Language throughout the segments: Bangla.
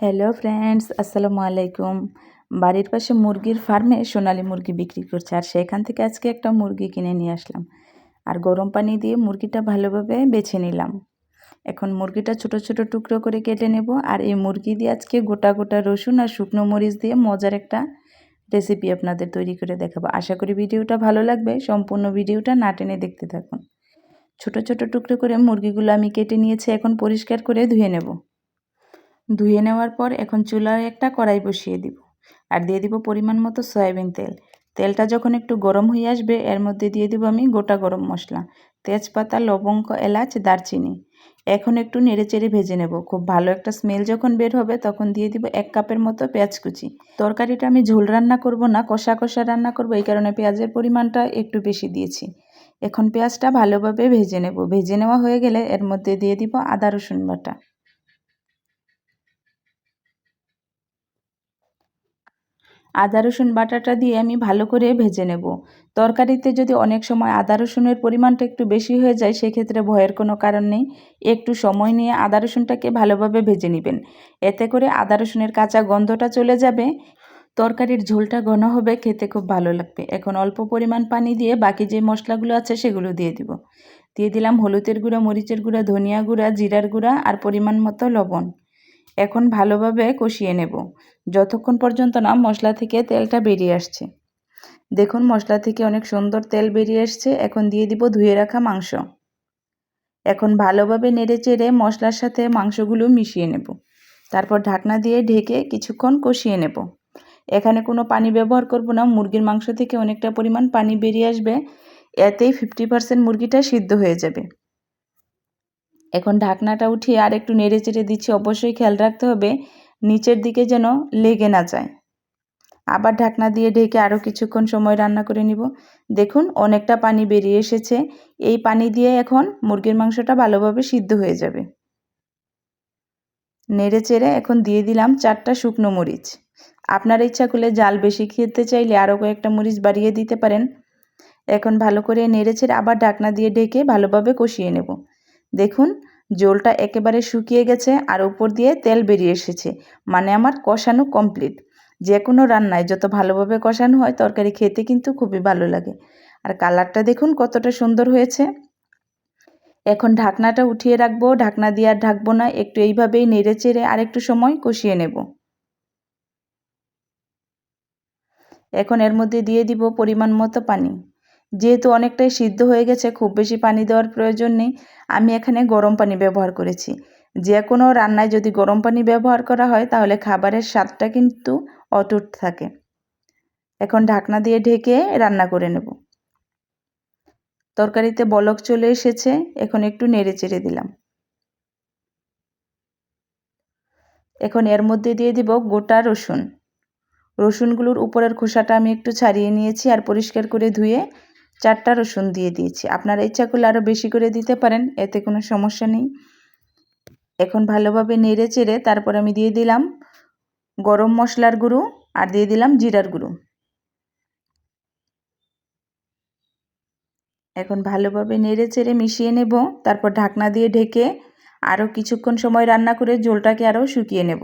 হ্যালো ফ্রেন্ডস আসসালামু আলাইকুম বাড়ির পাশে মুরগির ফার্মে সোনালি মুরগি বিক্রি করছে, আর সেখান থেকে আজকে একটা মুরগি কিনে নিয়ে আসলাম। আর গরম পানি দিয়ে মুরগিটা ভালোভাবে বেছে নিলাম। এখন মুরগিটা ছোট ছোট টুকরো করে কেটে নেব, আর এই মুরগি দিয়ে আজকে গোটা গোটা রসুন আর শুকনো মরিচ দিয়ে মজার একটা রেসিপি আপনাদের তৈরি করে দেখাবো। আশা করি ভিডিওটা ভালো লাগবে। সম্পূর্ণ ভিডিওটা না টেনে দেখতে থাকুন। ছোট ছোট টুকরো করে মুরগিগুলো আমি কেটে নিয়েছি, এখন পরিষ্কার করে ধুয়ে নেব। ধুয়ে নেওয়ার পর এখন চুলায় একটা কড়াই বসিয়ে দিব। আর দিয়ে দিব পরিমাণ মতো সয়াবিন তেল। তেলটা যখন একটু গরম হয়ে আসবে, এর মধ্যে দিয়ে দিব আমি গোটা গরম মশলা, তেজপাতা, লবঙ্গ, এলাচ, দারচিনি। এখন একটু নেড়েচেড়ে ভেজে নেব। খুব ভালো একটা স্মেল যখন বের হবে, তখন দিয়ে দিব এক কাপের মতো পেঁয়াজ কুচি। তরকারিটা আমি ঝোল রান্না করব না, কষা কষা রান্না করব, এই কারণে পেঁয়াজের পরিমাণটা একটু বেশি দিয়েছি। এখন পেঁয়াজটা ভালোভাবে ভেজে নেব। ভেজে নেওয়া হয়ে গেলে এর মধ্যে দিয়ে দিব আদা রসুন বাটা। আদা, রসুন বাটাটা দিয়ে আমি ভালো করে ভেজে নেব। তরকারিতে যদি অনেক সময় আদা, রসুনের পরিমাণটা একটু বেশি হয়ে যায়, সেক্ষেত্রে ভয়ের কোনো কারণ নেই। একটু সময় নিয়ে আদা, রসুনটাকে ভালোভাবে ভেজে নেবেন। এতে করে আদা, রসুনের কাঁচা গন্ধটা চলে যাবে। তরকারির ঝোলটা ঘন হবে, খেতে খুব ভালো লাগবে। এখন অল্প পরিমাণ পানি দিয়ে বাকি যে মশলাগুলো আছে সেগুলো দিয়ে দিব। দিয়ে দিলাম হলুদের গুঁড়া, মরিচের গুঁড়া, ধনিয়া গুঁড়া, জিরার গুঁড়া আর পরিমাণ মতো লবণ। এখন ভালোভাবে কষিয়ে নেব। যতক্ষণ পর্যন্ত না মশলা থেকে তেলটা বেরিয়ে আসছে। দেখুন, মশলা থেকে অনেক সুন্দর তেল বেরিয়ে আসছে। এখন দিয়ে দিব ধুয়ে রাখা মাংস। এখন ভালোভাবে নেড়ে চেড়ে মশলার সাথে মাংসগুলো মিশিয়ে নেব। তারপর ঢাকনা দিয়ে ঢেকে কিছুক্ষণ কষিয়ে নেব। এখানে কোনো পানি ব্যবহার করব না। মুরগির মাংস থেকে অনেকটা পরিমাণ পানি বেরিয়ে আসবে। এতেই ফিফটি পার্সেন্ট মুরগিটা সিদ্ধ হয়ে যাবে। এখন ঢাকনাটা উঠিয়ে আর একটু নেড়ে চেড়ে দিচ্ছি, অবশ্যই খেয়াল রাখতে হবে নিচের দিকে যেন লেগে না যায়। আবার ঢাকনা দিয়ে ঢেকে আরও কিছুক্ষণ সময় রান্না করে নিব। দেখুন, অনেকটা পানি বেরিয়ে এসেছে। এই পানি দিয়ে এখন মুরগির মাংসটা ভালোভাবে সিদ্ধ হয়ে যাবে। নেড়ে চেড়ে এখন দিয়ে দিলাম চারটা শুকনো মরিচ। আপনার ইচ্ছা করলে জাল বেশি খেতে চাইলে আরও কয়েকটা মরিচ বাড়িয়ে দিতে পারেন। এখন ভালো করে নেড়ে চেড়ে আবার ঢাকনা দিয়ে ঢেকে ভালোভাবে কষিয়ে নেব। দেখুন, জোলটা একেবারে শুকিয়ে গেছে আর উপর দিয়ে তেল বেরিয়ে এসেছে। মানে আমার কষানো কমপ্লিট যে কোনো রান্নায় যত ভালোভাবে কষানো হয়, তরকারি খেতে কিন্তু খুবই ভালো লাগে। আর কালারটা দেখুন কতটা সুন্দর হয়েছে। এখন ঢাকনাটা উঠিয়ে রাখব, ঢাকনা দিয়ে আর ঢাকবো না, একটু এইভাবেই নেড়ে চেড়ে আর একটু সময় কষিয়ে নেব। এখন এর মধ্যে দিয়ে দিব পরিমাণ মতো পানি। যেহেতু অনেকটাই সিদ্ধ হয়ে গেছে, খুব বেশি পানি দেওয়ার প্রয়োজন নেই। আমি এখানে গরম পানি ব্যবহার করেছি। যে কোনো রান্নায় যদি গরম পানি ব্যবহার করা হয়, তাহলে খাবারের স্বাদটা কিন্তু অটুট থাকে। এখন ঢাকনা দিয়ে ঢেকে রান্না করে নেব। তরকারিতে বলক চলে এসেছে, এখন একটু নেড়ে চেড়ে দিলাম। এখন এর মধ্যে দিয়ে দিব গোটা রসুন। রসুনগুলোর উপরের খোসাটা আমি একটু ছাড়িয়ে নিয়েছি আর পরিষ্কার করে ধুয়ে চারটা রসুন দিয়ে দিয়েছি। আপনারা ইচ্ছা করলে আরও বেশি করে দিতে পারেন, এতে কোনো সমস্যা নেই। এখন ভালোভাবে নেড়ে চেড়ে তারপর আমি দিয়ে দিলাম গরম মশলার গুঁড়ো আর দিয়ে দিলাম জিরার গুঁড়ো। এখন ভালোভাবে নেড়ে চেড়ে মিশিয়ে নেব, তারপর ঢাকনা দিয়ে ঢেকে আরও কিছুক্ষণ সময় রান্না করে জলটাকে আরও শুকিয়ে নেব।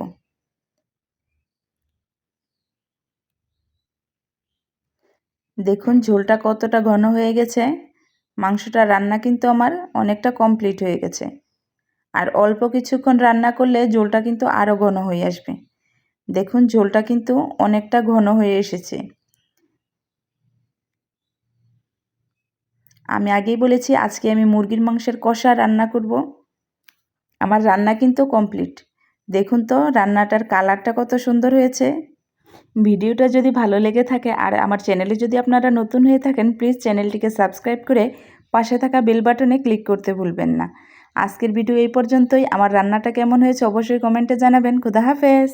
দেখুন, ঝোলটা কতটা ঘন হয়ে গেছে। মাংসটা রান্না কিন্তু আমার অনেকটা কমপ্লিট হয়ে গেছে। আর অল্প কিছুক্ষণ রান্না করলে ঝোলটা কিন্তু আরও ঘন হয়ে আসবে। দেখুন, ঝোলটা কিন্তু অনেকটা ঘন হয়ে এসেছে। আমি আগেই বলেছি, আজকে আমি মুরগির মাংসের কষা রান্না করব। আমার রান্না কিন্তু কমপ্লিট দেখুন তো, রান্নাটার কালারটা কত সুন্দর হয়েছে। ভিডিওটা যদি ভালো লেগে থাকে আর আমার চ্যানেলে যদি আপনারা নতুন হয়ে থাকেন প্লিজ চ্যানেলটিকে সাবস্ক্রাইব করে পাশে থাকা বেল বাটনে ক্লিক করতে ভুলবেন না। আজকের ভিডিও এই পর্যন্তই। আমার রান্নাটা কেমন হয়েছে অবশ্যই কমেন্টে জানাবেন। খুদা হাফেজ!